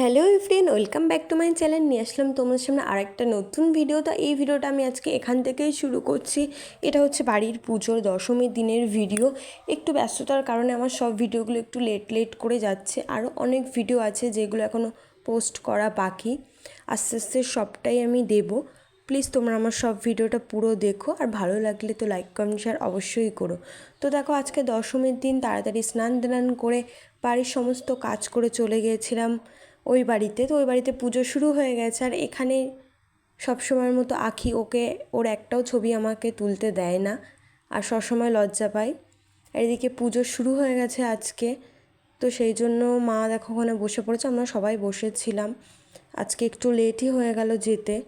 Hello friend welcome back to my channel. নিয়ে আসলাম তোমার সামনে আরেকটা নতুন ভিডিও তো এই ভিডিওটা আমি আজকে এখান থেকেই শুরু করছি। এটা হচ্ছে বাড়ির পুজোর দশমীর দিনের ভিডিও একটু ব্যস্ততার কারণে আমার সব ভিডিওগুলো একটু লেট লেট করে যাচ্ছে। আরও অনেক ভিডিও আছে যেগুলো এখনও পোস্ট করা বাকি। আস্তে আস্তে সবটাই আমি দেবো। প্লিজ তোমরা আমার সব ভিডিওটা পুরো দেখো। আর ভালো লাগলে তো লাইক কমেন্ট শেয়ার অবশ্যই করো। তো দেখো, আজকে দশমীর দিন, তাড়াতাড়ি স্নান দান করে বাড়ির সমস্ত কাজ করে চলে গিয়েছিলাম ওই বাড়িতে। তো ওই বাড়িতে পুজো শুরু হয়ে গেছে আর এখানে সবসময়ের মতো আঁখি ওকে, ওর একটাও ছবি আমাকে তুলতে দেয় না। আর সবসময় লজ্জা পায়। আর এদিকে পুজো শুরু হয়ে গেছে আজকে। তো সেই জন্য মা দেখো ওখানে বসে পড়েছে, আমরা সবাই বসেছিলাম। আজকে একটু লেটই হয়ে গেল যেতে।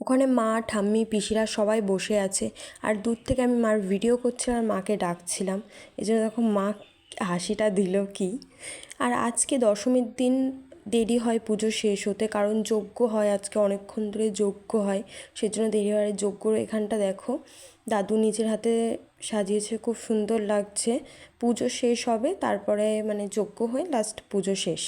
ওখানে মা, ঠাম্মি, পিসিরা সবাই বসে আছে। আর দূর থেকে আমি মার ভিডিও করছিলাম আর মাকে ডাকছিলাম। এই জন্য দেখো মা হাসিটা দিল কি? আর আজকে দশমীর দিন দেরি হয় পুজো শেষ হতে, কারণ যজ্ঞ হয়, আজকে অনেকক্ষণ ধরে যজ্ঞ হয় সেই জন্য দেরি হয়। যজ্ঞর এখানটা দেখো, দাদু নিজের হাতে সাজিয়েছে, খুব সুন্দর লাগছে। পুজো শেষ হবে, তারপরে মানে যজ্ঞ হয়ে লাস্ট পুজো শেষ।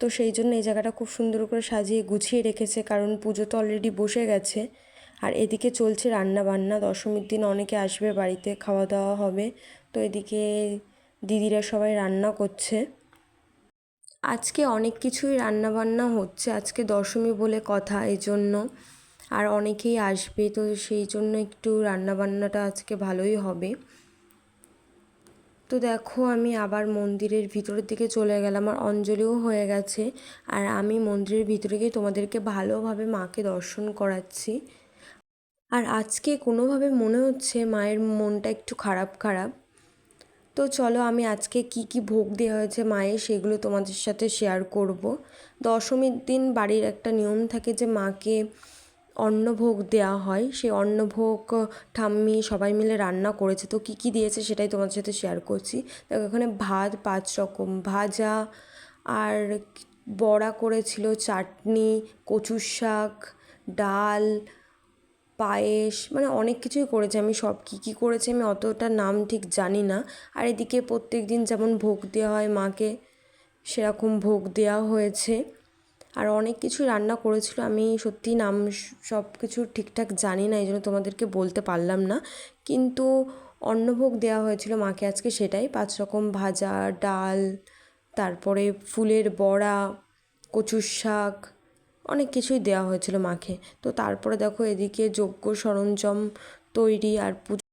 তো সেই জন্য এই জায়গাটা খুব সুন্দর করে সাজিয়ে গুছিয়ে রেখেছে, কারণ পুজো তো অলরেডি বসে গেছে। আর এদিকে চলছে রান্না বান্না দশমীর দিন অনেকে আসবে, বাড়িতে খাওয়া দাওয়া হবে। তো এদিকে দিদিরা সবাই রান্না করছে। আজকে অনেক কিছুই রান্না বান্না হচ্ছে। আজকে দশমী বলে কথা এই জন্য আর অনেকেই আসবে, তো সেই জন্য একটু রান্না বান্নাটা আজকে ভালোই হবে। তো দেখো, আমি আবার মন্দিরের ভিতরের দিকে চলে গেলাম। আর অঞ্জলিও হয়ে গেছে। আর আমি মন্দিরের ভিতরে গিয়ে তোমাদেরকে ভালোভাবে মাকে দর্শন করাচ্ছি। আর আজকে কোনোভাবে মনে হচ্ছে মায়ের মনটা একটু খারাপ খারাপ। তো চলো আমি আজকে কি কি ভোগ দেওয়া হয়েছে মায়ের সেগুলো তোমাদের সাথে শেয়ার করব। দশমীর দিন বাড়ির একটা নিয়ম থাকে যে মাকে অন্নভোগ দেওয়া হয়। সেই অন্নভোগ, ঠাম্মি সবাই মিলে রান্না করেছে। তো কী কী দিয়েছে সেটাই তোমাদের সাথে শেয়ার করছি। দেখো এখানে ভাত পাঁচ রকম, ভাজা আর বড়া করেছিল চাটনি, কচুর শাক, ডাল পায়েস মানে অনেক কিছুই করেছে। আমি সব কী কী করেছে আমি অতটা নাম ঠিক জানি না। আর এদিকে প্রত্যেক দিন যেমন ভোগ দেওয়া হয় মাকে, সেরকম ভোগ দেওয়া হয়েছে। আর অনেক কিছু রান্না করেছিল। আমি সত্যি নাম সব কিছু ঠিকঠাক জানি না এই জন্য তোমাদেরকে বলতে পারলাম না। কিন্তু অন্নভোগ দেওয়া হয়েছিল মাকে আজকে সেটাই। পাঁচ রকম ভাজা, ডাল, তারপরে ফুলের বড়া, কচুর শাক অনেক কিছুই দেওয়া হয়েছিল মাকে। তো তারপরে দেখো এদিকে যজ্ঞ সরঞ্জাম তৈরি আর পুজো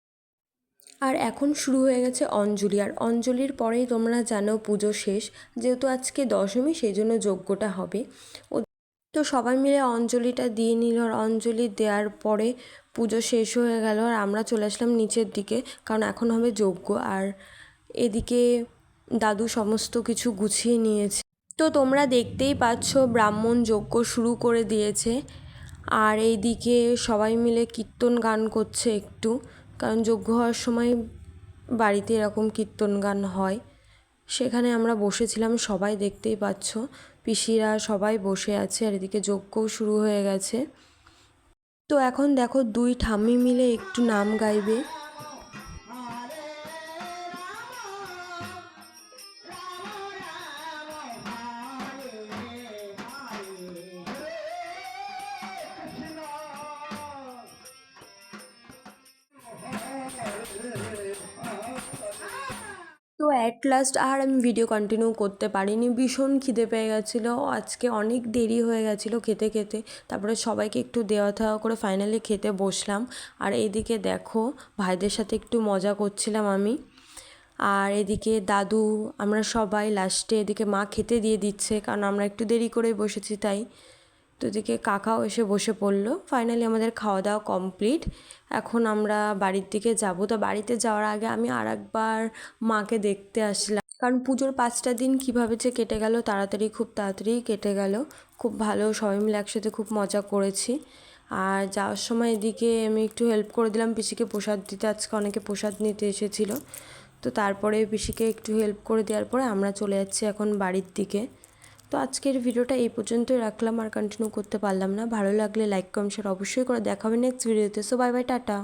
আর এখন শুরু হয়ে গেছে অঞ্জলি। আর অঞ্জলির পরেই তোমরা জানো পুজো শেষ। যেহেতু আজকে দশমী, সেই জন্য যজ্ঞটা হবে। ও তো সবাই মিলে অঞ্জলিটা দিয়ে নিল। আর অঞ্জলি দেওয়ার পরে পুজো শেষ হয়ে গেল। আর আমরা চলে আসলাম নিচের দিকে, কারণ এখন হবে যজ্ঞ। আর এদিকে দাদু সমস্ত কিছু গুছিয়ে নিয়েছে। তো তোমরা দেখতেই পাচ্ছ ব্রাহ্মণ যজ্ঞ শুরু করে দিয়েছে। আর এইদিকে সবাই মিলে কীর্তন গান করছে একটু, কারণ যজ্ঞ হওয়ার সময় বাড়িতে এরকম কীর্তন গান হয়। সেখানে আমরা বসেছিলাম, সবাই দেখতেই পাচ্ছ, পিসিরা সবাই বসে আছে আর এদিকে যজ্ঞও শুরু হয়ে গেছে। তো এখন দেখো দুই ঠাম্মি মিলে একটু নাম গাইবে। অ্যাট লাস্ট আর আমি ভিডিও কন্টিনিউ করতে পারিনি। ভীষণ খিদে পেয়ে গেছিল। আজকে অনেক দেরি হয়ে গেছিল খেতে খেতে। তারপরে সবাইকে একটু দেওয়া থাওয়া করে ফাইনালি খেতে বসলাম। আর এদিকে দেখো, ভাইদের সাথে একটু মজা করছিলাম আমি। আর এদিকে দাদু, আমরা সবাই লাস্টে এদিকে মা খেতে দিয়ে দিচ্ছে। কারণ আমরা একটু দেরি করে বসেছি, তাই। তো এদিকে কাকাও এসে বসে পড়ল। ফাইনালি আমাদের খাওয়া দাওয়া কমপ্লিট এখন আমরা বাড়ির দিকে যাব। তো বাড়িতে যাওয়ার আগে আমি আর একবার মাকে দেখতে আসলাম। কারণ পুজোর পাঁচটা দিন কীভাবে যে কেটে গেল, তাড়াতাড়ি খুব তাড়াতাড়ি কেটে গেল। খুব ভালো, সবাই মিলে একসাথে খুব মজা করেছি। আর যাওয়ার সময় এদিকে আমি একটু হেল্প করে দিলাম পিসিকে প্রসাদ দিতে। আজকে অনেকে প্রসাদ নিতে এসেছিল। তো তারপরে পিসিকে একটু হেল্প করে দেওয়ার পরে আমরা চলে যাচ্ছি এখন বাড়ির দিকে। তো আজকের ভিডিওটা এই পর্যন্তই রাখলাম আর কন্টিনিউ করতে পারলাম না। ভালো লাগলে লাইক কমেন্ট শেয়ার অবশ্যই করে দেখাবে নেক্সট ভিডিওতে সো বাই বাই টাটা।